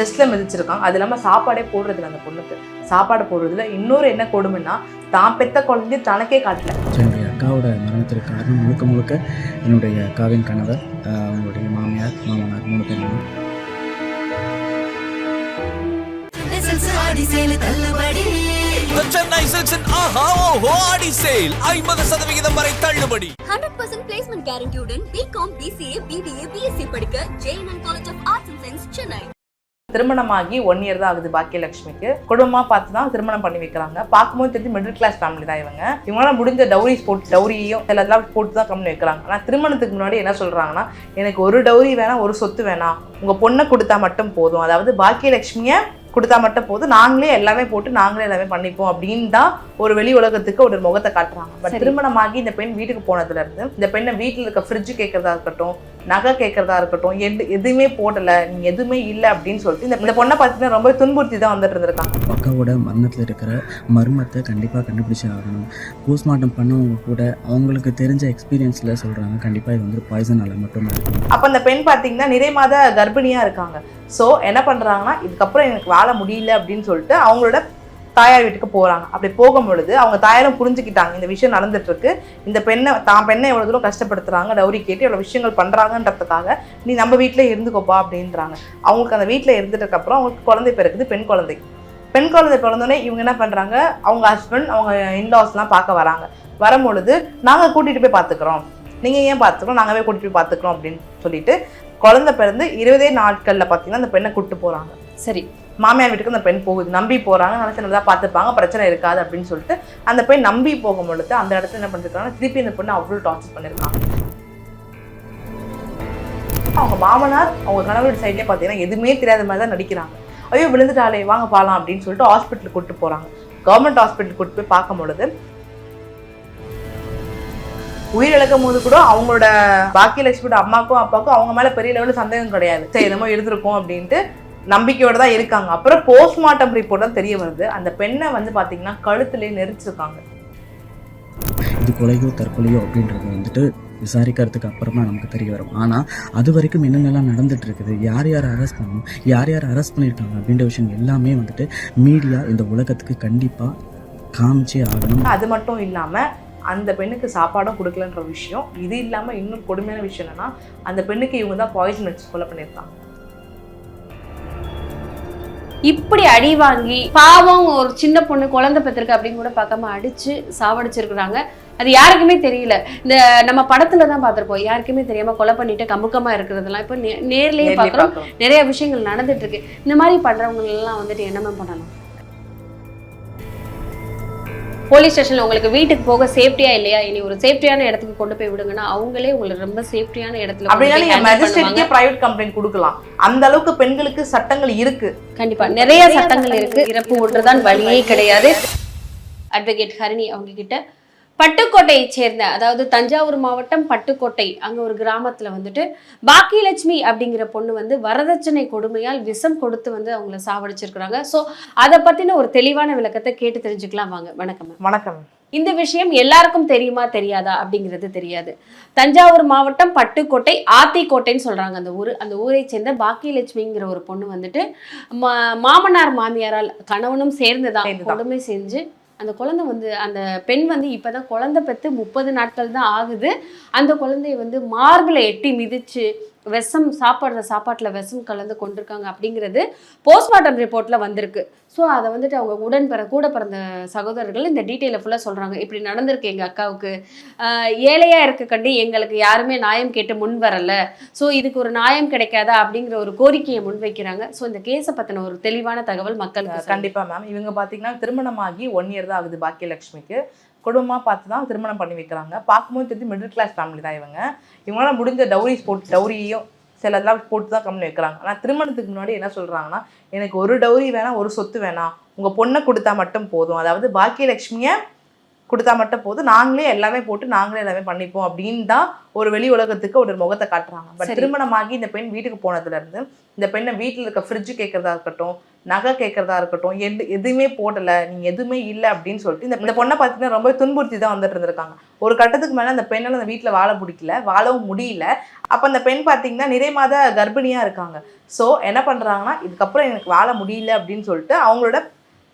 செஸ்ட்ல மிதிச்சிருக்காங்க அது இல்லாமல் சாப்பாடே போடுறதில்ல அந்த பொண்ணுக்கு. சாப்பாடு போடுறதுல இன்னொரு என்ன கொடுமைன்னா தான் பெத்த குழந்தைய தனக்கே காட்டல. என்னுடைய அக்காவோட மரணத்திற்கு காரணம் முழுக்க முழுக்க என்னுடைய அக்காவின் கணவர் அவங்களுடைய மாமியார் மாமனார் மூணு பேரும். ஐம்பது சதவிகிதம் வரை தள்ளுபடி. Hundred percent placement கேரண்டியுடன் B Com B C A B B A B Sc படிக்க J N N college of arts and science Chennai திருமணமாகி ஒன் இயர் தான் ஆகுது பாக்கியலட்சுமிக்கு. குடும்பமா பார்த்து தான் திருமணம் பண்ணி வைக்கிறாங்க. பார்க்கும்போது தெரிஞ்சு மிடில் கிளாஸ் ஃபேமிலி தான் இவங்க. இவங்களால முடிஞ்ச டவுரி போட்டு டவுரியும் சிலதெல்லாம் போட்டு தான் பண்ணி வைக்கிறாங்க. ஆனால் திருமணத்துக்கு முன்னாடி என்ன சொல்றாங்கன்னா எனக்கு ஒரு டவுரி வேணாம் ஒரு சொத்து வேணாம் உங்க பொண்ணை கொடுத்தா மட்டும் போதும். அதாவது பாக்கியலட்சுமியை கொடுத்தா மட்டும் போதும். நாங்களே எல்லாமே போட்டு நாங்களே எல்லாமே பண்ணிப்போம் அப்படின்னு தான் ஒரு வெளி உலகத்துக்கு ஒரு முகத்தை காட்டுறாங்க. பட். திருமணமாகி இந்த பெண் வீட்டுக்கு போனதுல இருந்து இந்த பெண்ணை வீட்டில் இருக்க ஃப்ரிட்ஜ் கேட்கறதா இருக்கட்டும் நகை கேட்கறதா இருக்கட்டும் எது எதுவுமே போடல நீ எதுவுமே இல்லை அப்படின்னு சொல்லிட்டு இந்த இந்த பொண்ணை பார்த்தீங்கன்னா ரொம்ப துன்புறுத்தி தான் வந்துட்டு இருந்திருக்காங்க. அக்காவோட மரணத்தில் இருக்கிற மர்மத்தை கண்டிப்பாக கண்டுபிடிச்சே ஆகணும். போஸ்ட்மார்ட்டம் பண்ணவங்க கூட அவங்களுக்கு தெரிஞ்ச எக்ஸ்பீரியன்ஸில் சொல்கிறாங்க கண்டிப்பாக இது வந்து பாய்சனால் இருக்கும். அப்போ அந்த பெண் பார்த்தீங்கன்னா நிறை மாத கர்ப்பிணியா இருக்காங்க. ஸோ என்ன பண்றாங்கன்னா இதுக்கப்புறம் எனக்கு வாழ முடியல அப்படின்னு சொல்லிட்டு அவங்களோட தாயார் வீட்டுக்கு போகிறாங்க அப்படி போகும் பொழுது அவங்க தாயாரும் புரிஞ்சுக்கிட்டாங்க. இந்த விஷயம் நடந்துட்டுருக்கு. இந்த பெண்ணை தான் பெண்ணை எவ்வளோ தூரம் கஷ்டப்படுத்துறாங்க டவுரி கேட்டு எவ்வளோ விஷயங்கள் பண்ணுறாங்கன்றதுக்காக நீ நம்ம வீட்டிலே இருந்துக்கோப்பா அப்படின்றாங்க. அவங்களுக்கு அந்த வீட்டில் இருந்துட்டதுக்கப்புறம் அவங்களுக்கு குழந்தை பிறகுது பெண் குழந்தை. பெண் குழந்தை பிறந்தோடனே இவங்க என்ன பண்ணுறாங்க அவங்க ஹஸ்பண்ட் அவங்க இன்லாஸ்லாம் பார்க்க வராங்க. வரும்பொழுது நாங்கள் கூட்டிகிட்டு போய் பார்த்துக்குறோம். நீங்கள் ஏன் பார்த்துக்கிறோம் நாங்களே கூட்டிகிட்டு போய் பார்த்துக்குறோம் அப்படின்னு சொல்லிட்டு குழந்தை பிறந்து இருபதே நாட்களில் பார்த்தீங்கன்னா அந்த பெண்ணை கூப்பிட்டு போகிறாங்க சரி. மாமியார் வீட்டுக்கு அந்த பெண் போகுது. நம்பி போகிறாங்க நினைச்சு சின்னதாக பார்த்துப்பாங்க பிரச்சனை இருக்காது அப்படின்னு சொல்லிட்டு அந்த பெண் நம்பி போகும் பொழுது அந்த இடத்துல என்ன பண்ணிருக்காங்க திருப்பி அந்த பொண்ணு அவ்வளோ டார்ச்சர் பண்ணியிருக்காங்க அவங்க மாமனார் அவங்க கணவர் சைட்லேயே பார்த்தீங்கன்னா எதுவுமே தெரியாத மாதிரி தான் நடிக்கிறாங்க. ஐயோ விழுந்துட்டாலே வாங்க பாலாம் அப்படின்னு சொல்லிட்டு ஹாஸ்பிட்டலுக்கு கூட்டு போகிறாங்க கவர்மெண்ட் ஹாஸ்பிட்டல் கூட்டு போய் பார்க்கும் பொழுது உயிரிழக்கும் போது கூட அவங்களோட பாக்கியலட்சுமியோட அம்மாக்கும் அப்பாவுக்கும் அவங்க மேலே பெரிய லெவலில் சந்தேகம் கிடையாது. சரி என்னமோ இருந்திருக்கும் அப்படின்ட்டு நம்பிக்கையோட தான் இருக்காங்க. அப்புறம் போஸ்ட்மார்ட்டம் ரிப்போர்ட் தான் தெரிய வருது. அந்த பெண்ணை வந்து பாத்தீங்கன்னா கழுத்துலேயே நெரிச்சிருக்காங்க. இது கொலையோ தற்கொலையோ அப்படின்றது வந்துட்டு விசாரிக்கிறதுக்கு அப்புறமா நமக்கு தெரிய வரும். ஆனால் அது வரைக்கும் என்னென்னலாம் நடந்துட்டு இருக்குது யார் யார் அரெஸ்ட் பண்ணணும் யார் யார் அரெஸ்ட் பண்ணியிருக்காங்க அப்படின்ற விஷயம் எல்லாமே வந்துட்டு மீடியா இந்த உலகத்துக்கு கண்டிப்பாக காமிச்சே ஆகணும். அது மட்டும் இல்லாம அந்த பெண்ணுக்கு சாப்பாடும் கொடுக்கலன்ற விஷயம் இது இல்லாம இன்னும் கொடுமையான விஷயம் என்னன்னா அந்த பெண்ணுக்கு இவங்க தான் பாய்சன் வச்சு கொலை பண்ணியிருக்காங்க. இப்படி அடி வாங்கி பாவம் ஒரு சின்ன பொண்ணு குழந்தை பெற்றிருக்கு அப்படின்னு கூட பார்க்காம அடிச்சு சாவடிச்சிருக்கிறாங்க. அது யாருக்குமே தெரியல. இந்த நம்ம படத்துல தான் பார்த்திருப்போம். யாருக்குமே தெரியாம கொலை பண்ணிட்டு கமுக்கமா இருக்கிறதெல்லாம் இப்போ நே- நேர்லயே பார்க்குறோம். நிறைய விஷயங்கள் நடந்துட்டு இருக்கு. இந்த மாதிரி பண்றவங்க எல்லாம் வந்துட்டு என்னமே பண்ணலாம்? போலீஸ் ஸ்டேஷன்ல உங்களுக்கு வீட்டுக்கு போக சேஃப்டியா இல்லையா? இனி ஒரு சேஃப்டியான இடத்துக்கு கொண்டு போய் விடுங்கன்னா அவங்களே உங்களுக்கு ரொம்ப சேஃப்டியான இடத்துல அப்படின்னா நீங்க handle பண்ணுவாங்க. மேஜிஸ்ட்ரேட்கே பிரைவேட் கம்ப்ளைண்ட் கொடுக்கலாம். அந்த அளவுக்கு பெண்களுக்கு சட்டங்கள் இருக்கு. கண்டிப்பா. நிறைய சட்டங்கள் இருக்கு. இறப்பு ஒன்றுதான் வழியே கிடையாது. அட்வொகேட் ஹரிணி அவங்க கிட்ட பட்டுக்கோட்டையை சேர்ந்த அதாவது தஞ்சாவூர் மாவட்டம் பட்டுக்கோட்டை அங்க ஒரு கிராமத்துல வந்துட்டு பாக்கியலட்சுமி அப்படிங்கிற பொண்ணு வந்து வரதட்சணை கொடுமையால் விஷம் கொடுத்து வந்து அவங்கள சாவடிச்சிருக்கிறாங்க. ஸோ அதை பத்தின ஒரு தெளிவான விளக்கத்தை கேட்டு தெரிஞ்சுக்கலாம் வாங்க. வணக்கம். வணக்கம். இந்த விஷயம் எல்லாருக்கும் தெரியுமா தெரியாதா அப்படிங்கிறது தெரியாது. தஞ்சாவூர் மாவட்டம் பட்டுக்கோட்டை ஆத்திக்கோட்டைன்னு சொல்றாங்க அந்த ஊர். அந்த ஊரை சேர்ந்த பாக்கியலட்சுமிங்கிற ஒரு பொண்ணு வந்துட்டு மா- மாமனார் மாமியாரால் கணவனும் சேர்ந்துதான் சேர்ந்துதான். கொடுமை செஞ்சு அந்த குழந்தை வந்து அந்த பெண் வந்து இப்போ தான் குழந்தை பெற்று முப்பது நாட்கள் தான் ஆகுது. அந்த குழந்தைய வந்து மார்பில் எட்டி மிதித்து விஷம் சாப்பிட்ற சாப்பாட்டில் விஷம் கலந்து கொண்டிருக்காங்க அப்படிங்கிறது போஸ்ட்மார்ட்டம் ரிப்போர்ட்டில் வந்திருக்கு. ஸோ அதை வந்துட்டு அவங்க உடன் பிற கூட பிறந்த சகோதரர்கள் இந்த டீட்டெயிலை ஃபுல்லாக சொல்கிறாங்க இப்படி நடந்திருக்கு எங்கள் அக்காவுக்கு. ஏழையாக இருக்க கண்டு எங்களுக்கு யாருமே நியாயம் கேட்டு முன் வரலை. ஸோ இதுக்கு ஒரு நியாயம் கிடைக்காதா அப்படிங்கிற ஒரு கோரிக்கையை முன்வைக்கிறாங்க ஸோ இந்த கேஸை பற்றின ஒரு தெளிவான தகவல் மக்களுக்கு கண்டிப்பாக மேம் இவங்க பார்த்தீங்கன்னா திருமணமாகி ஒன் இயர் தான் ஆகுது பாக்கியலட்சுமிக்கு. குடும்பமா பார்த்து தான் திருமணம் பண்ணி வைக்கிறாங்க. பார்க்கும்போது தெரிஞ்சு மிடில் கிளாஸ் ஃபேமிலி தான் இவங்க. இவங்களால முடிஞ்ச டவுரி போட்டு டவுரியும் சிலதெல்லாம் போட்டு தான் கம்மி வைக்கிறாங்க. ஆனால் திருமணத்துக்கு முன்னாடி என்ன சொல்றாங்கன்னா எனக்கு ஒரு டவுரி வேணாம் ஒரு சொத்து வேணாம். உங்க பொண்ணை கொடுத்தா மட்டும் போதும். அதாவது பாக்கியலட்சுமியை கொடுத்தா மட்டும் போதும். நாங்களே எல்லாமே போட்டு நாங்களே எல்லாமே பண்ணிப்போம் அப்படின்னு தான் ஒரு வெளி உலகத்துக்கு ஒரு முகத்தை காட்டுறாங்க. பட். திருமணமாகி இந்த பெண் வீட்டுக்கு போனதுல இருந்து இந்த பெண்ணை வீட்டில் இருக்க ஃப்ரிட்ஜ் கேட்கறதா இருக்கட்டும் நகை கேட்கறதா இருக்கட்டும் எது எதுவுமே போடலை நீங்கள் எதுவுமே இல்லை அப்படின்னு சொல்லிட்டு இந்த இந்த பொண்ணை பார்த்தீங்கன்னா ரொம்ப துன்புறுத்தி தான் வந்துட்டு இருந்திருக்காங்க. ஒரு கட்டத்துக்கு மேலே அந்த பெண்ணால் அந்த வீட்டில் வாழ பிடிக்கல வாழவும் முடியல. அப்போ அந்த பெண் பார்த்தீங்கன்னா நிறை மாத கர்ப்பிணியாக இருக்காங்க. ஸோ என்ன பண்ணுறாங்கன்னா இதுக்கப்புறம் எனக்கு வாழ முடியல அப்படின்னு சொல்லிட்டு அவங்களோட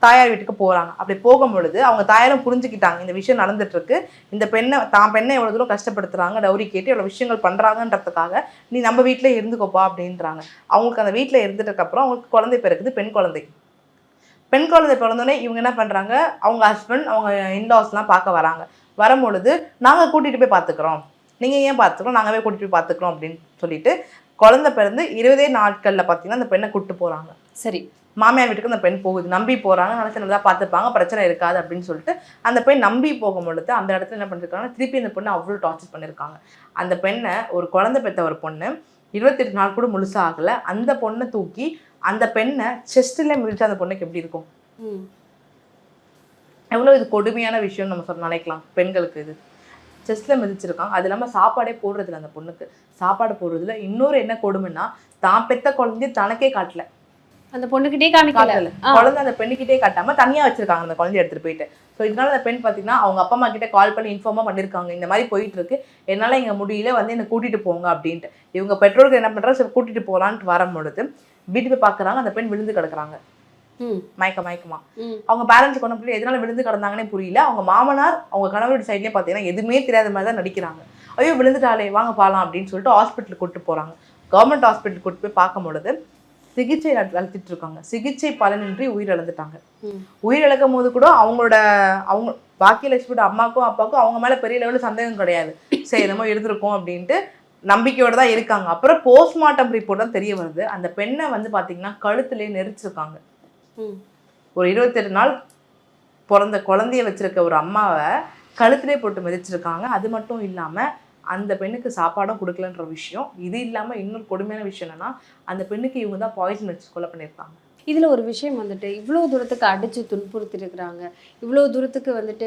தாயார் வீட்டுக்கு போகிறாங்க அப்படி போகும் பொழுது அவங்க தாயாரும் புரிஞ்சுக்கிட்டாங்க. இந்த விஷயம் நடந்துட்டுருக்கு. இந்த பெண்ணை தான் பெண்ணை எவ்வளோ தூரம் கஷ்டப்படுத்துறாங்க டவுரி கேட்டு எவ்வளோ விஷயங்கள் பண்ணுறாங்கன்றதுக்காக நீ நம்ம வீட்டிலே இருந்துக்கோப்பா அப்படின்றாங்க. அவங்களுக்கு அந்த வீட்டில் இருந்துட்டதுக்கப்புறம் அவங்களுக்கு குழந்தை பிறக்குது பெண் குழந்தை. பெண் குழந்தை பிறந்தோடனே இவங்க என்ன பண்ணுறாங்க அவங்க ஹஸ்பண்ட் அவங்க இன்லாஸ்லாம் பார்க்க வராங்க. வரும்பொழுது நாங்கள் கூட்டிகிட்டு போய் பார்த்துக்குறோம். நீங்கள் ஏன் பார்த்துக்கிறோம் நாங்கள் போய் கூட்டிகிட்டு போய் பார்த்துக்குறோம் அப்படின்னு சொல்லிட்டு குழந்தை பிறந்து இருபதே நாட்களில் பார்த்தீங்கன்னா அந்த பெண்ணை கூப்பிட்டு போகிறாங்க சரி. மாமியார் வீட்டுக்கு அந்த பெண் போகுது. நம்பி போகிறாங்க நினச்சி நல்லா பார்த்துப்பாங்க. பிரச்சனை இருக்காது அப்படின்னு சொல்லிட்டு அந்த பெண் நம்பி போகும் பொழுது அந்த இடத்துல என்ன பண்ணிருக்காங்க திருப்பி அந்த பொண்ணை அவ்வளோ டார்ச்சர் பண்ணியிருக்காங்க அந்த பெண்ணை ஒரு குழந்தை பெற்ற ஒரு பொண்ணு இருபத்தெட்டு நாள் கூட முழுசா ஆகலை. அந்த பொண்ணை தூக்கி அந்த பெண்ணை செஸ்ட்டில் மிதிச்சு அந்த பொண்ணுக்கு எப்படி இருக்கும்? ம். எவ்வளோ இது கொடுமையான விஷயம் நம்ம சொல்ல நினைக்கலாம். பெண்களுக்கு இது. செஸ்ட்டில் மிதிச்சிருக்காங்க. அது இல்லாமல் சாப்பாடே போடுறதில்ல அந்த பொண்ணுக்கு. சாப்பாடு போடுறதுல இன்னொரு என்ன கொடுமைன்னா தான் பெத்த குழந்தைய தனக்கே காட்டல. அந்த பொண்ணுகிட்டே காமிக்கல. குழந்தை அந்த பெண்ணுக்கிட்டே காட்டாம தனியா வச்சிருக்காங்க அந்த குழந்தைய எடுத்துட்டு போயிட்டு. ஸோ இதனால அந்த பெண் பார்த்தீங்கன்னா அவங்க அப்பா அம்மா கிட்ட கால் பண்ணி இன்ஃபார்மா பண்ணிருக்காங்க. இந்த மாதிரி போயிட்டு இருக்கு என்னால இங்க முடியல வந்து என்னை கூட்டிட்டு போங்க அப்படின்ட்டு. இவங்க பெற்றோர்கள் என்ன பண்றாங்க? சரி கூட்டிட்டு பொழுது வீட்டு போய் பார்க்கறாங்க அந்த பெண் விழுந்து கிடக்குறாங்க. மயக்க மயக்கமா. அவங்க பேரண்ட்ஸ் கொண்டு போய் எதனால விழுந்து கிடந்தாங்கன்னே புரியல. அவங்க மாமனார் அவங்க கணவரோட சைட்லயே பார்த்தீங்கன்னா எதுவுமே தெரியாத மாதிரி தான் நடிக்கிறாங்க. ஐயோ விழுந்துட்டாலே வாங்க பாலாம் அப்படின்னு சொல்லிட்டு ஹாஸ்பிட்டலுக்கு கூட்டு போறாங்க. கவர்மெண்ட் ஹாஸ்பிட்டல் கூட்டு போய் பார்க்கும் பொழுது சிகிச்சை நடத்திட்டு இருக்காங்க சிகிச்சை பலனின்றி உயிரிழந்துட்டாங்க. உயிரிழக்கும் போது கூட அவங்களோட அவங்க பாக்கியலட்சுமியோட அம்மாக்கும் அப்பாவுக்கும் அவங்க மேல பெரிய லெவலில் சந்தேகம் கிடையாது. சரி என்னமோ இருந்திருக்கும் அப்படின்ட்டு நம்பிக்கையோட தான் இருக்காங்க. அப்புறம் போஸ்ட்மார்ட்டம் ரிப்போர்ட் தான் தெரிய வருது. அந்த பெண்ணை வந்து பாத்தீங்கன்னா கழுத்துலயே நெரிச்சிருக்காங்க. ஒரு இருபத்தெட்டு நாள் பிறந்த குழந்தைய வச்சிருக்க ஒரு அம்மாவை கழுத்திலே போட்டு மிதிச்சிருக்காங்க. அது மட்டும் இல்லாமல் அந்த பெண்ணுக்கு சாப்பாடும் கொடுக்கலன்ற விஷயம். இது இல்லாமல் இன்னொரு கொடுமையான விஷயம் என்னன்னா அந்த பெண்ணுக்கு இவங்க தான் பாய்சன் வச்சு கொலை பண்ணியிருக்காங்க. இதுல ஒரு விஷயம் வந்துட்டு இவ்வளோ தூரத்துக்கு அடிச்சு துன்புறுத்தி இருக்கிறாங்க இவ்வளோ தூரத்துக்கு வந்துட்டு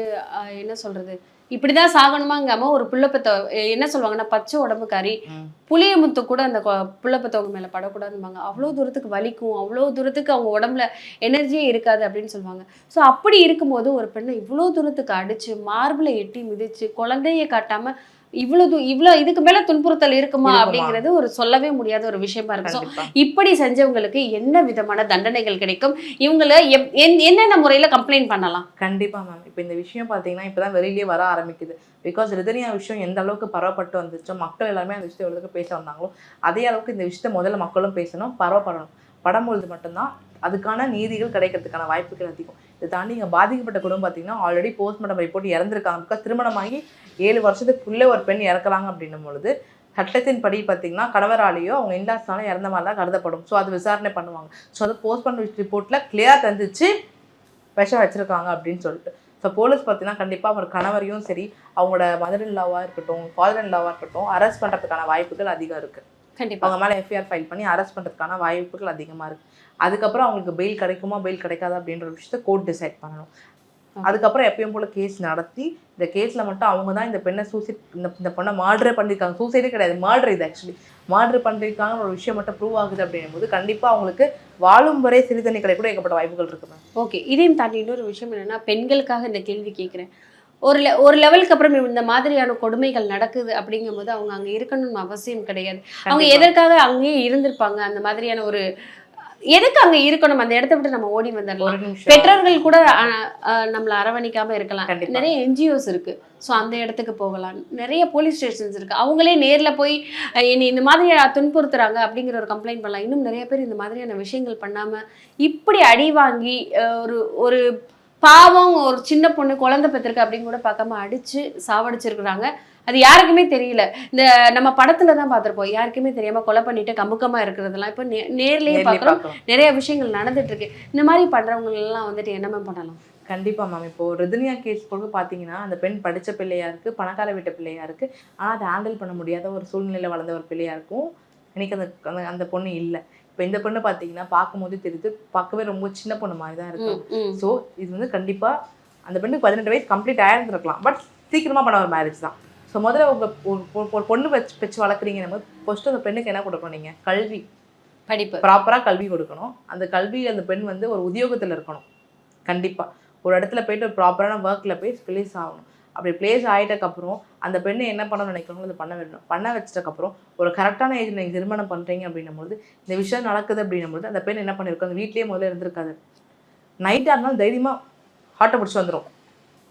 என்ன சொல்றது? இப்படிதான் சாகணுமாங்காம ஒரு புள்ளப்பத்த என்ன சொல்லுவாங்கன்னா பச்சை உடம்புக்காரி புளிய முத்து கூட அந்த கொ- புள்ளப்பத்தவங்க மேல படக்கூடாதும்பாங்க. அவ்வளோ தூரத்துக்கு வலிக்கும் அவ்வளோ தூரத்துக்கு அவங்க உடம்புல எனர்ஜியே இருக்காது அப்படின்னு சொல்லுவாங்க. ஸோ அப்படி இருக்கும்போது ஒரு பெண்ணை இவ்வளோ தூரத்துக்கு அடிச்சு மார்பிளை எட்டி மிதிச்சு குழந்தைய காட்டாம இவ்வளோ இவ்வளோ இதுக்கு மேல துன்புறுத்தல் இருக்குமா இருக்குமா? அப்படிங்கிறது ஒரு சொல்லவே முடியாத ஒரு விஷயமா இருக்கு So, கண்டிப்பா. இப்படி செஞ்சவங்களுக்கு என்ன விதமான தண்டனைகள் கிடைக்கும்? இவங்கள என்னென்ன முறையில கம்ப்ளைண்ட் பண்ணலாம்? கண்டிப்பா மேம் இப்போ இந்த விஷயம் பார்த்தீங்கன்னா இப்பதான் வெளியிலேயே வர ஆரம்பிக்குது. பிகாஸ் ரிதனியா விஷயம் எந்த அளவுக்கு பரவப்பட்டு வந்துச்சோ மக்கள் எல்லாருமே அந்த விஷயத்தை பேச வந்தாங்களோ அதே அளவுக்கு இந்த விஷயத்த முதல்ல மக்களும் பேசணும் பரவப்படணும். படும்பொழுது மட்டும்தான் அதுக்கான நீதிகள் கிடைக்கிறதுக்கான வாய்ப்புகள் அதிகம். இதை தாண்டி இங்கே பாதிக்கப்பட்ட குடும்பம் பார்த்தீங்கன்னா ஆல்ரெடி போஸ்ட்மார்ட்டம் ரிப்போர்ட் இறந்துருக்காங்க. பிகாஸ் திருமணமாகி ஏழு வருஷத்துக்குள்ளே ஒரு பெண் இறக்குறாங்க அப்படின்னும் பொழுது சட்டத்தின் படி பார்த்தீங்கன்னா கணவராலேயோ அவங்க இன்லாஸ்னால இறந்த மாதிரி தான் கருதப்படும். ஸோ அது விசாரணை பண்ணுவாங்க. ஸோ அது போஸ்ட்மார்ட்டம் ரிப்போர்ட்டில் கிளியராக தந்துச்சு விஷம் வச்சுருக்காங்க அப்படின்னு சொல்லிட்டு. ஸோ போலீஸ் பார்த்தீங்கன்னா கண்டிப்பாக அவர் கணவரையும் சரி அவங்களோட மதர் இன் லாவாக இருக்கட்டும் ஃபாதர் இன் லாவாக இருக்கட்டும் அரெஸ்ட் பண்ணுறதுக்கான வாய்ப்புகள் அதிகம் இருக்குது கண்டிப்பா. அவங்க மேலே எஃப்ஐஆர் ஃபைல் பண்ணி அரெஸ்ட் பண்ணுறதுக்கான வாய்ப்புகள் அதிகமாக இருக்குது அதுக்கப்புறம் அவங்களுக்கு பெயில் கிடைக்குமா பெயில் கிடைக்காதா அப்படின்ற விஷயத்த கோர்ட் டிசைட் பண்ணணும். அதுக்கப்புறம் எப்பயும் போல கேஸ் நடத்தி இந்த கேஸில் மட்டும் அவங்க தான் இந்த பெண்ணை சூசைட் இந்த இந்த பொண்ணை மார்டரே பண்ணியிருக்காங்க சூசைடே கிடையாது. மார்டர் இது ஆக்சுவலி மார்டர் பண்ணிருக்காங்கன்னு ஒரு விஷயம் மட்டும் ப்ரூவ் ஆகுது அப்படின்னும் போது கண்டிப்பாக அவங்களுக்கு வாழும் வரை சிறுதண்ணி கூட ஏகப்பட்ட வாய்ப்புகள் இருக்கு மேம் ஓகே இதையும் தாண்டி இன்னொரு விஷயம் என்னன்னா பெண்களுக்காக இந்த கேள்வி கேட்குறேன் ஒரு லெ ஒரு லெவலுக்கு அப்புறம் இந்த மாதிரியான கொடுமைகள் நடக்குது அப்படிங்கும்போது அவங்க அங்க இருக்கணும்னு அவசியம் கிடையாது. அவங்க. எதற்காக அங்கேயே இருந்திருப்பாங்க? அந்த மாதிரியான ஒரு எதுக்கு அங்க இருக்கணும். அந்த இடத்த விட்டு நம்ம ஓடி வந்துடலாம். பெற்றோர்கள் கூட நம்மள அரவணைக்காம இருக்கலாம். நிறைய என்ஜிஓஸ் இருக்கு. ஸோ அந்த இடத்துக்கு போகலாம். நிறைய போலீஸ் ஸ்டேஷன்ஸ் இருக்கு. அவங்களே நேர்ல போய் என்னை இந்த மாதிரி துன்புறுத்துறாங்க அப்படிங்கிற ஒரு கம்ப்ளைண்ட் பண்ணலாம். இன்னும் நிறைய பேர் இந்த மாதிரியான விஷயங்கள் பண்ணாம இப்படி அடி வாங்கி ஒரு ஒரு பாவம் ஒரு சின்ன பொண்ணு குழந்தை பெற்றிருக்கு அப்படின்னு கூட பார்க்காம அடிச்சு சாவடிச்சிருக்கிறாங்க. அது யாருக்குமே தெரியல. இந்த நம்ம படத்துல தான் பார்த்திருப்போம். யாருக்குமே தெரியாம கொலை பண்ணிட்டு கமுக்கமா இருக்கிறதெல்லாம் இப்போ நேர்லயே பார்க்குறோம். நிறைய விஷயங்கள் நடந்துட்டு இருக்கு. இந்த மாதிரி பண்றவங்க எல்லாம் வந்துட்டு என்ன மேம் பண்ணலாம்? கண்டிப்பா மேம் இப்போ ரிதனியா கேஸ் போது பார்த்தீங்கன்னா அந்த பெண் படிச்ச பிள்ளையா இருக்கு பணக்கார வீட்டு பிள்ளையா இருக்கு. ஆனால் அதை ஹேண்டில் பண்ண முடியாத ஒரு சூழ்நிலையில வளர்ந்த ஒரு பிள்ளையா இருக்கும். எனக்கு அந்த அந்த- அந்த பொண்ணு இல்லை. இப்போ இந்த பொண்ணு பார்த்தீங்கன்னா பார்க்கும்போது தெரியுது பார்க்கவே ரொம்ப சின்ன பொண்ணு மாதிரி தான் இருக்கும். ஸோ இது வந்து கண்டிப்பா அந்த பெண்ணுக்கு பதினெட்டு வயசு கம்ப்ளீட் ஆயிருந்திருக்கலாம். பட் சீக்கிரமா பண்ண ஒரு மேரேஜ் தான். ஸோ முதல்ல உங்க ஒரு பொ- ஒரு பொண்ணு வச்சு வச்சு வளர்க்குறீங்க நம்ம ஃபர்ஸ்ட் அந்த பெண்ணுக்கு என்ன கொடுக்கணும் நீங்க? கல்வி. படிப்பு. ப்ராப்பராக கல்வி கொடுக்கணும். அந்த கல்வி அந்த பெண் வந்து ஒரு உத்தியோகத்தில் இருக்கணும். கண்டிப்பாக ஒரு இடத்துல போயிட்டு ஒரு ப்ராப்பரான ஒர்க்கில் போய் ப்ளேஸ் ஆகணும். அப்படி ப்ளேஸ் ஆகிட்டக்கப்புறம் அந்த பெண்ணை என்ன பண்ணணும்னு நினைக்கிறவங்களோ அதை பண்ண விடணும். பண்ண வச்சதுக்கப்புறம் ஒரு கரெக்டான ஏஜ் நீங்கள் திருமணம் பண்ணுறீங்க அப்படின்னும்போது இந்த விஷயம் நடக்குது அப்படின்னும்போது அந்த பெண் என்ன பண்ணிருக்கும்? அந்த வீட்லேயே முதல்ல இருந்திருக்காது. நைட்டாக இருந்தாலும் தைரியமாக ஹார்ட்டை பிடிச்சி வந்துடும்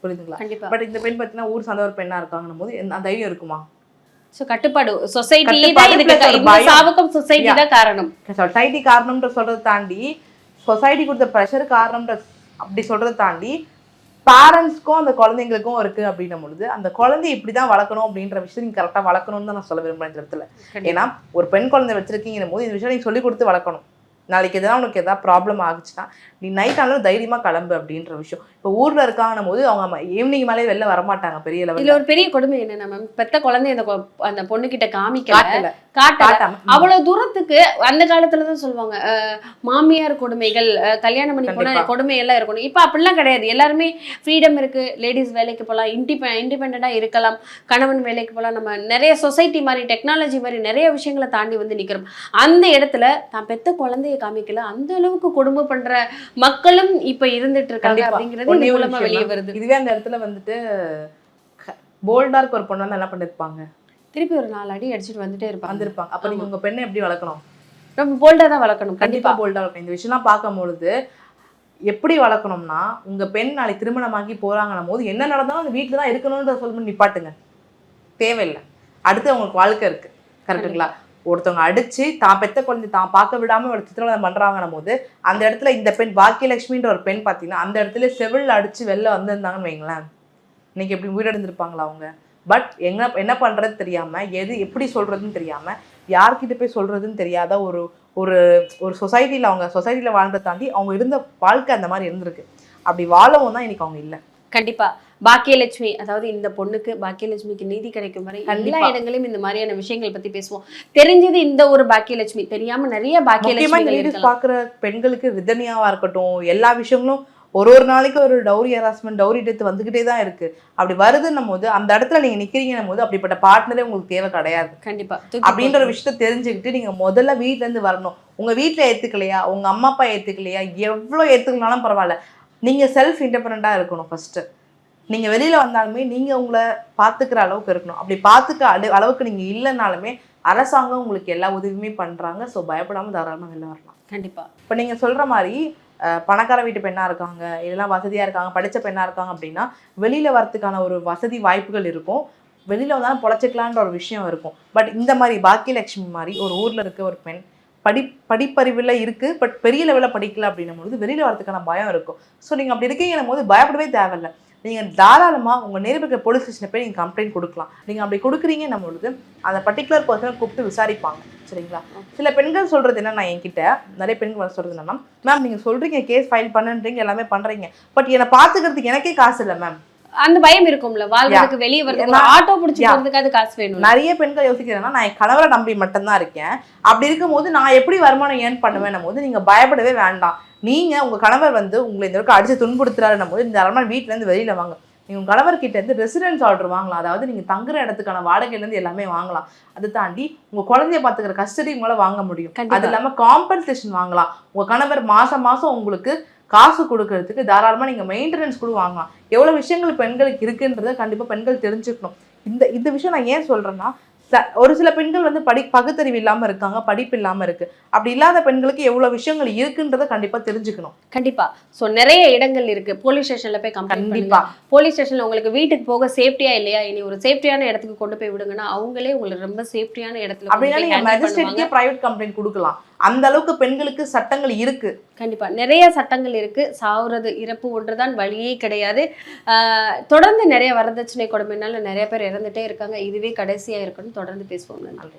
புரியுதுங்களா? பட் இந்த பெண் பார்த்தீங்கன்னா ஊர் சார்ந்த ஒரு பெண்ணாக இருக்காங்கன்னும் போது அந்த தைரியம் இருக்குமா? சோ கட்டுப்பாடு சொசைட்டி தான் இதுக்கு சொசைட்டி தான் காரணம். சொசைட்டி காரணம்ன்ற சொல்றதை தாண்டி சொசைட்டி கொடுத்த ப்ரெஷர் காரணம்ன்ற அப்படி சொல்றதை தாண்டி பேரண்ட்ஸ்க்கும் அந்த குழந்தைங்களுக்கும் இருக்கு அப்படின்னும் பொழுது அந்த குழந்தைய இப்படி தான் வளர்க்கணும் அப்படின்ற விஷயம் நீங்க கரெக்டாக வளர்க்கணும்னு தான் நான் சொல்ல விரும்புறேன் இந்த இடத்துல. ஏன்னா ஒரு பெண் குழந்தை வச்சிருக்கீங்கன்னும் போது இந்த விஷயம் நீங்க சொல்லி கொடுத்து வளர்க்கணும். நாளைக்கு எதனா உனக்கு எதாவது ப்ராப்ளம் ஆகுச்சுன்னா நீ நைட் ஆனாலும் தைரியமா கிளம்பு அப்படின்ற விஷயம். இப்போ ஊர்ல இருக்காங்கன்னும் போது அவங்க ஈவினிங் மேலே வெளில வரமாட்டாங்க பெரிய இதுல லெவலில் ஒரு பெரிய கொடுமை என்னன்னா மேம் பெத்த குழந்தை அந்த அந்த பொண்ணு கிட்ட காமிக்கல காட்டாம அவ்வளவு தூரத்துக்கு அந்த காலத்துல தான் சொல்லுவாங்க மாமியார் கொடுமைகள் கல்யாணம் பண்ணி போனா கண்டிப்பா. கொடுமை எல்லாம் இருக்கணும். இப்ப அப்படிலாம் கிடையாது. எல்லாருமே ஃப்ரீடம் இருக்கு. லேடிஸ் வேலைக்கு போகலாம் இண்டிபெ இண்டிபெண்டா இருக்கலாம். கணவன் வேலைக்கு போகலாம் நம்ம நிறைய சொசைட்டி மாதிரி டெக்னாலஜி மாதிரி நிறைய விஷயங்களை தாண்டி வந்து நிக்கிறோம். அந்த இடத்துல தான் பெத்த குழந்தைய காமிக்கல. அந்த அளவுக்கு கொடுமை பண்ற மக்களும் இப்ப இருந்துட்டு இருக்காங்க. அப்படிங்கிறது மூலமா வெளியே. வருது. இதுவே அந்த இடத்துல வந்துட்டு போல்டா இருக்க ஒரு பொண்ணு வந்து என்ன பண்ணிருப்பாங்க? திருப்பி ஒரு நாலு அடி அடிச்சுட்டு வந்துட்டே இருப்பாங்க. வந்திருப்பாங்க. அப்ப நீங்க உங்க பெண்ணை எப்படி வளர்க்கணும்? ரொம்ப போல்டா தான் வளர்க்கணும். கண்டிப்பா போல்டா இருக்கும் இந்த விஷயம்லாம் பார்க்கும்பொழுது எப்படி வளர்க்கணும்னா உங்க பெண் நாளைக்கு திருமணமாகி போறாங்கன்னும் போது என்ன நடந்தாலும் அந்த வீட்டுல தான் இருக்கணும்ன்ற சொல்லி நிப்பாட்டுங்க. தேவையில்லை. அடுத்து அவங்களுக்கு வாழ்க்கை இருக்கு. கரெக்ட்டுங்களா? ஒருத்தவங்க அடிச்சு தான் பெத்த குழந்தை தான் பார்க்க விடாம ஒரு சித்திரவதை பண்றாங்கன்னும் போது அந்த இடத்துல இந்த பெண் பாக்கியலட்சுமின்ற ஒரு பெண் பார்த்தீங்கன்னா அந்த இடத்துல செவில் அடிச்சு வெளில வந்திருந்தாங்கன்னு வைங்களேன். இன்னைக்கு எப்படி உயிரிழந்திருப்பாங்களா அவங்க? பட் என்ன என்ன பண்றது தெரியாம எது எப்படி சொல்றதுன்னு தெரியாம யார்கிட்ட போய் சொல்றதுன்னு தெரியாத ஒரு ஒரு ஒரு சொசைட்டியில் அவங்க சொசைட்டியில் வாழ்றதை தாண்டி அவங்க இருந்த வாழ்க்கை அந்த மாதிரி இருந்திருக்கு. அப்படி வாழவும் தான் இன்னைக்கு அவங்க இல்லை. கண்டிப்பாக பாக்கியலட்சுமி அதாவது இந்த பொண்ணுக்கு பாக்கியலட்சுமிக்கு நீதி கிடைக்கும் வரை எல்லா கண்டிப்பா. இடங்களிலும் இந்த மாதிரியான விஷயங்கள் பத்தி பேசுவோம். தெரிஞ்சது இந்த ஒரு பாக்கியலட்சுமி தெரியாம நிறைய இருக்கலாம். பாக்குற பெண்களுக்கு ரிதனியாவா இருக்கட்டும் எல்லா விஷயங்களும் ஒரு ஒரு நாளைக்கு ஒரு டவுரி ஹராஸ்மெண்ட் டவுரி டெத் வந்துகிட்டே தான் இருக்கு. அப்படி வருதுன்னும் போது அந்த இடத்துல நீங்க நிக்கிறீங்கன்னும் போது அப்படிப்பட்ட பார்ட்னரே உங்களுக்கு தேவை கிடையாது. கண்டிப்பா. அப்படின்ற ஒரு. விஷயத்த தெரிஞ்சுக்கிட்டு நீங்க முதல்ல வீட்ல இருந்து வரணும். உங்க வீட்ல ஏத்துக்கலையா? உங்க அம்மா அப்பா ஏத்துக்கலையா? எவ்வளவு ஏத்துக்கலனாலும் பரவாயில்ல. நீங்க செல்ஃப் இண்டிபெண்டா இருக்கணும் ஃபர்ஸ்ட் நீங்க வெளியில வந்தாலுமே நீங்க உங்களை பாத்துக்கிற அளவுக்கு இருக்கணும். அப்படி பாத்துக்க அள- அளவுக்கு நீங்க இல்லைனாலுமே அரசாங்கம் உங்களுக்கு எல்லா உதவியுமே பண்றாங்க. ஸோ பயப்படாம தாராளமா வெளில வரலாம். கண்டிப்பா. இப்போ நீங்க சொல்ற மாதிரி பணக்கார வீட்டு பெண்ணா இருக்காங்க இல்லைன்னா வசதியா இருக்காங்க படிச்ச பெண்ணா இருக்காங்க அப்படின்னா வெளியில வரதுக்கான ஒரு வசதி வாய்ப்புகள் இருக்கும். வெளியில வந்தாலும் பொழைச்சிக்கலான்ற ஒரு விஷயம் இருக்கும். பட் இந்த மாதிரி பாக்கியலட்சுமி மாதிரி ஒரு ஊர்ல இருக்க ஒரு பெண் படி படிப்பறிவில் இருக்கு. பட் பெரிய லெவலில் படிக்கல அப்படின்னும் பொழுது வெளியில வரதுக்கான பயம் இருக்கும். ஸோ நீங்க அப்படி இருக்கீங்கன்னும் போது பயப்படவே தேவையில்ல. நீங்க தாராளமா உங்க நேர்பக்க போலீஸ் ஸ்டேஷனில் போய் நீங்க கம்ப்ளைண்ட் கொடுக்கலாம். நீங்க அப்படி கொடுக்குறீங்கன்னும் பொழுது அந்த பர்டிகுலர் பர்சனை கூப்பிட்டு விசாரிப்பாங்க. சரிங்களா? சில பெண்கள் சொல்றது என்னன்னா என்கிட்ட நிறைய பெண்கள் வந்து சொல்றது என்னன்னா மேம் நீங்க சொல்றீங்க கேஸ் ஃபைல் பண்ணுன்றீங்க எல்லாமே பண்றீங்க. பட் என்னை பாத்துக்கிறதுக்கு எனக்கே காசு இல்லை மேம் அந்த பயம் இருக்கும்ல. வாழ்றதுக்கு வெளியே வரதுக்கு ஆட்டோ பிடிச்சி. போறதுக்காவது காசு வேணும் நிறைய பெண்கள் யோசிக்கிறேன்னா நான் கணவரை நம்பி மட்டும்தான் இருக்கேன். அப்படி இருக்கும்போது நான் எப்படி வருமானம் ஏர்ன் பண்ணுவேன் போது நீங்க பயப்படவே வேண்டாம். நீங்க உங்க கணவர் வந்து உங்களை இந்த வரைக்கும் அடிச்சு துன்புறுத்துறாருன்னும் போது இந்த அரண்மனை வீட்டுல இருந்து வெளியில வாங்க. நீங்க உங்க கணவர் கிட்ட இருந்து ரெசிடென்ஸ் ஆர்டர் வாங்கலாம். அதாவது நீங்க தங்குற இடத்துக்கான வாடகையில இருந்து எல்லாமே வாங்கலாம். அதை தாண்டி உங்க குழந்தைய பாத்துக்கிற கஸ்டடி உங்களால வாங்க முடியும். அது இல்லாம காம்பன்சேஷன் வாங்கலாம். உங்க கணவர் மாசம் மாசம் உங்களுக்கு காசு கொடுக்கறதுக்கு தாராளமா நீங்க மெயின்டெனன்ஸ் கூட வாங்கலாம். எவ்வளவு விஷயங்கள் பெண்களுக்கு இருக்குன்றதை கண்டிப்பா பெண்கள் தெரிஞ்சுக்கணும். இந்த இந்த விஷயம் நான் ஏன் சொல்றேன்னா ச- ஒரு சில பெண்கள் வந்து படி பகுத்தறிவு இல்லாம இருக்காங்க படிப்பு இல்லாம இருக்கு. அப்படி இல்லாத பெண்களுக்கு எவ்வளவு விஷயங்கள் இருக்குன்றதை கண்டிப்பா தெரிஞ்சுக்கணும். கண்டிப்பா. சோ நிறைய இடங்கள் இருக்கு. போலீஸ் ஸ்டேஷன்ல போய் கம்ப்ளைண்ட் கண்டிப்பா. பண்ணுங்க போலீஸ் ஸ்டேஷன்ல உங்களுக்கு வீட்டுக்கு போக சேஃப்டியா இல்லையா? இனி ஒரு சேஃப்டியான இடத்துக்கு கொண்டு போய் விடுங்கன்னா அவங்களே உங்களுக்கு ரொம்ப சேஃப்டியான இடத்துல அப்படின்னா போய் நீங்க handle பண்ணுவாங்க. மேஜிஸ்ட்ரேட்கே பிரைவேட் கம்ப்ளைண்ட் கொடுக்கலாம். அந்த அளவுக்கு பெண்களுக்கு சட்டங்கள் இருக்கு. கண்டிப்பா. நிறைய சட்டங்கள் இருக்கு. சாவுறது இறப்பு ஒன்றுதான் வழியே கிடையாது. தொடர்ந்து நிறைய வரதட்சணை கொடுமைனால நிறைய பேர் இறந்துட்டே இருக்காங்க. இதுவே கடைசியா இருக்குன்னு தொடர்ந்து பேசுவோம். நன்றி.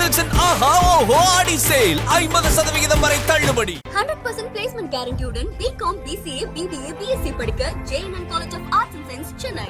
Silks in ஆஹா ஓஹோ ஆடி சேல் ஐம்பது சதவிகிதம் வரை தள்ளுபடி hundred percent placement கேரண்டியுடன் B Com B C A B B A B Sc படிக்க J N N college of arts and science Chennai